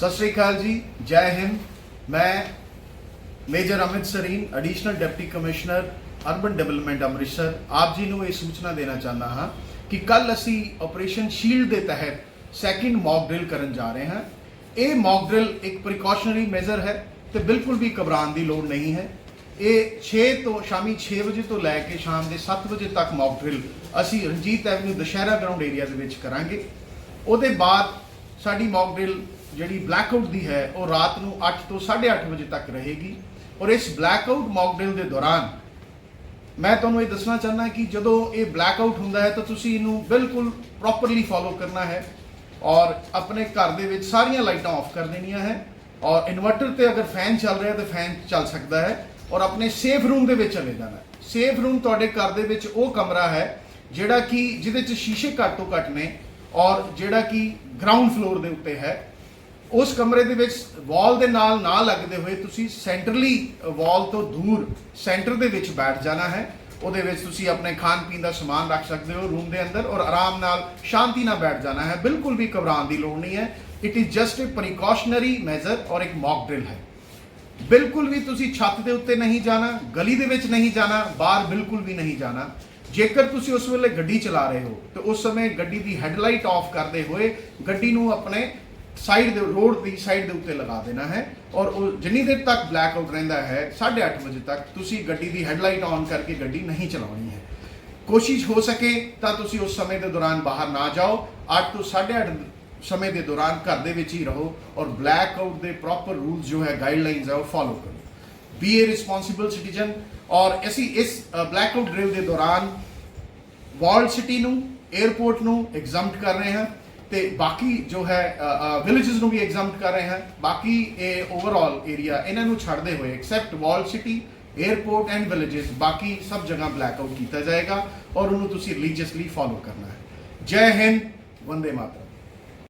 ਸਤਿ ਸ੍ਰੀ ਅਕਾਲ ਜੀ, ਜੈ ਹਿੰਦ। ਮੈਂ major Amit Sareen additional deputy commissioner urban development Amritsar. ਆਪ ਜੀ ਨੂੰ ਇਹ ਸੂਚਨਾ ਦੇਣਾ ਚਾਹੁੰਦਾ ਹਾਂ ਕਿ ਕੱਲ ਅਸੀਂ ਆਪਰੇਸ਼ਨ ਸ਼ੀਲਡ ਦੇ ਤਹਿਤ ਸੈਕਿੰਡ ਮੌਕ ਡਰਿਲ ਕਰਨ ਜਾ ਰਹੇ ਹਾਂ। ਇਹ ਮੌਕ ਡਰਿਲ ਇੱਕ ਪ੍ਰੀਕਾਸ਼ਨਰੀ ਮੈਜ਼ਰ ਹੈ ਤੇ ਬਿਲਕੁਲ ਵੀ ਘਬਰਾਉਣ ਦੀ ਲੋੜ ਨਹੀਂ ਹੈ। ਇਹ 6 ਤੋਂ, ਸ਼ਾਮੀ 6 ਵਜੇ ਤੋਂ ਲੈ ਕੇ ਸ਼ਾਮ ਦੇ 7 ਵਜੇ ਤੱਕ ਮੌਕ ਡਰਿਲ ਅਸੀਂ Ranjit Avenue Dussehra ground area ਦੇ ਵਿੱਚ ਕਰਾਂਗੇ। ਉਹਦੇ ਬਾਅਦ ਸਾਡੀ ਮੌਕ ਡਰਿਲ ਜਿਹੜੀ ਬਲੈਕਆਊਟ ਦੀ ਹੈ, ਉਹ ਰਾਤ ਨੂੰ 8 ਤੋਂ 8:30 ਵਜੇ ਤੱਕ ਰਹੇਗੀ। ਔਰ ਇਸ ਬਲੈਕਆਊਟ ਮੌਕ ਡਰਿਲ ਦੇ ਦੌਰਾਨ ਮੈਂ ਤੁਹਾਨੂੰ ਇਹ ਦੱਸਣਾ ਚਾਹੁੰਦਾ ਕਿ ਜਦੋਂ ਇਹ ਬਲੈਕਆਊਟ ਹੁੰਦਾ ਹੈ ਤਾਂ ਤੁਸੀਂ ਇਹਨੂੰ ਬਿਲਕੁਲ ਪ੍ਰੋਪਰਲੀ ਫੋਲੋ ਕਰਨਾ ਹੈ ਔਰ ਆਪਣੇ ਘਰ ਦੇ ਵਿੱਚ ਸਾਰੀਆਂ ਲਾਈਟਾਂ ਆਫ ਕਰ ਦੇਣੀਆਂ ਹੈ ਔਰ ਇਨਵਰਟਰ ਤੇ ਅਗਰ ਫੈਨ ਚੱਲ ਰਿਹਾ ਤਾਂ ਫੈਨ ਚੱਲ ਸਕਦਾ ਹੈ ਔਰ ਆਪਣੇ ਸੇਫ ਰੂਮ ਦੇ ਵਿੱਚ ਚਲੇ ਜਾਣਾ ਸੇਫ ਰੂਮ ਤੁਹਾਡੇ ਘਰ ਦੇ ਵਿੱਚ ਉਹ ਕਮਰਾ ਹੈ ਜਿਹੜਾ ਕਿ ਜਿਹਦੇ 'ਚ ਸ਼ੀਸ਼ੇ ਘੱਟ ਤੋਂ ਘੱਟ ਨੇ ਔਰ ਜਿਹੜਾ ਕਿ ਗਰਾਊਂਡ ਫਲੋਰ ਦੇ ਉੱਤੇ ਹੈ, ਉਸ ਕਮਰੇ ਦੇ ਵਿੱਚ ਵਾਲ ਦੇ ਨਾਲ ਨਾ ਲੱਗਦੇ ਹੋਏ ਤੁਸੀਂ ਸੈਂਟਰਲੀ ਵਾਲ ਤੋਂ ਦੂਰ ਸੈਂਟਰ ਦੇ ਵਿੱਚ ਬੈਠ ਜਾਣਾ ਹੈ। ਉਹਦੇ ਵਿੱਚ ਤੁਸੀਂ ਆਪਣੇ ਖਾਣ ਪੀਣ ਦਾ ਸਮਾਨ ਰੱਖ ਸਕਦੇ ਹੋ ਰੂਮ ਦੇ ਅੰਦਰ ਔਰ ਆਰਾਮ ਨਾਲ ਸ਼ਾਂਤੀ ਨਾਲ ਬੈਠ ਜਾਣਾ ਹੈ। ਬਿਲਕੁਲ ਵੀ ਘਬਰਾਉਣ ਦੀ ਲੋੜ ਨਹੀਂ ਹੈ। It is just a precautionary measure ਔਰ ਇੱਕ ਮੌਕ ਡਰਿਲ ਹੈ। ਬਿਲਕੁਲ ਵੀ ਤੁਸੀਂ ਛੱਤ ਦੇ ਉੱਤੇ ਨਹੀਂ ਜਾਣਾ, ਗਲੀ ਦੇ ਵਿੱਚ ਨਹੀਂ ਜਾਣਾ, ਬਾਹਰ ਬਿਲਕੁਲ ਵੀ ਨਹੀਂ ਜਾਣਾ। ਜੇਕਰ ਤੁਸੀਂ ਉਸ ਵੇਲੇ ਗੱਡੀ ਚਲਾ ਰਹੇ ਹੋ, ਤੇ ਉਸ ਸਮੇਂ ਗੱਡੀ ਦੀ ਹੈਡਲਾਈਟ ਆਫ ਕਰਦੇ ਹੋਏ ਗੱਡੀ ਨੂੰ ਆਪਣੇ ਸਾਈਡ ਦੇ, ਰੋਡ ਦੀ ਸਾਈਡ ਦੇ ਉੱਤੇ ਲਗਾ ਦੇਣਾ ਹੈ ਔਰ ਉਹ ਜਿੰਨੀ ਦੇਰ ਤੱਕ ਬਲੈਕ ਆਊਟ ਰਹਿੰਦਾ ਹੈ 8:30 ਵਜੇ ਤੱਕ ਤੁਸੀਂ ਗੱਡੀ ਦੀ ਹੈਡਲਾਈਟ ਔਨ ਕਰਕੇ ਗੱਡੀ ਨਹੀਂ ਚਲਾਉਣੀ ਹੈ। ਕੋਸ਼ਿਸ਼ ਹੋ ਸਕੇ ਤਾਂ ਤੁਸੀਂ ਉਸ ਸਮੇਂ ਦੇ ਦੌਰਾਨ ਬਾਹਰ ਨਾ ਜਾਓ 8 ਤੋਂ 8:30 ਸਮੇਂ ਦੇ ਦੌਰਾਨ ਘਰ ਦੇ ਵਿੱਚ ਹੀ ਰਹੋ ਔਰ ਬਲੈਕ ਆਊਟ ਦੇ ਪ੍ਰੋਪਰ ਰੂਲਸ ਜੋ ਹੈ ਗਾਈਡਲਾਈਨਸ ਹੈ ਉਹ ਫਾਲੋ ਕਰੋ। ਬੀ ਏ ਰਿਸਪੌਂਸਿਬਲ ਸਿਟੀਜ਼ਨ ਔਰ ਅਸੀਂ ਇਸ ਬਲੈਕ ਆਊਟ ਡ੍ਰਿਲ ਦੇ ਦੌਰਾਨ ਵਰਲਡ ਸਿਟੀ ਨੂੰ 에어ਪੋਰਟ ਨੂੰ ਐਗਜ਼ਮਟ ਕਰ ਰਹੇ ਹਾਂ ਤੇ ਬਾਕੀ ਜੋ ਹੈ ਵਿਲੇजेस ਨੂੰ ਵੀ ਐਗਜ਼ਮਟ ਕਰ ਰਹੇ ਹਾਂ ਬਾਕੀ ਇਹ ਓਵਰਆਲ ਏਰੀਆ ਇਹਨਾਂ ਨੂੰ ਛੱਡਦੇ ਹੋਏ except world city airport and villages ਬਾਕੀ ਸਭ ਜਗ੍ਹਾ ਬਲੈਕ ਆਊਟ ਕੀਤਾ ਜਾਏਗਾ ਔਰ ਉਹਨੂੰ ਤੁਸੀਂ ਰਿਲੀਜੀਅਸਲੀ ਫਾਲੋ ਕਰਨਾ ਹੈ ਜੈ ਹਿੰਦ ਵੰਦੇ ਮਾਤਰਮ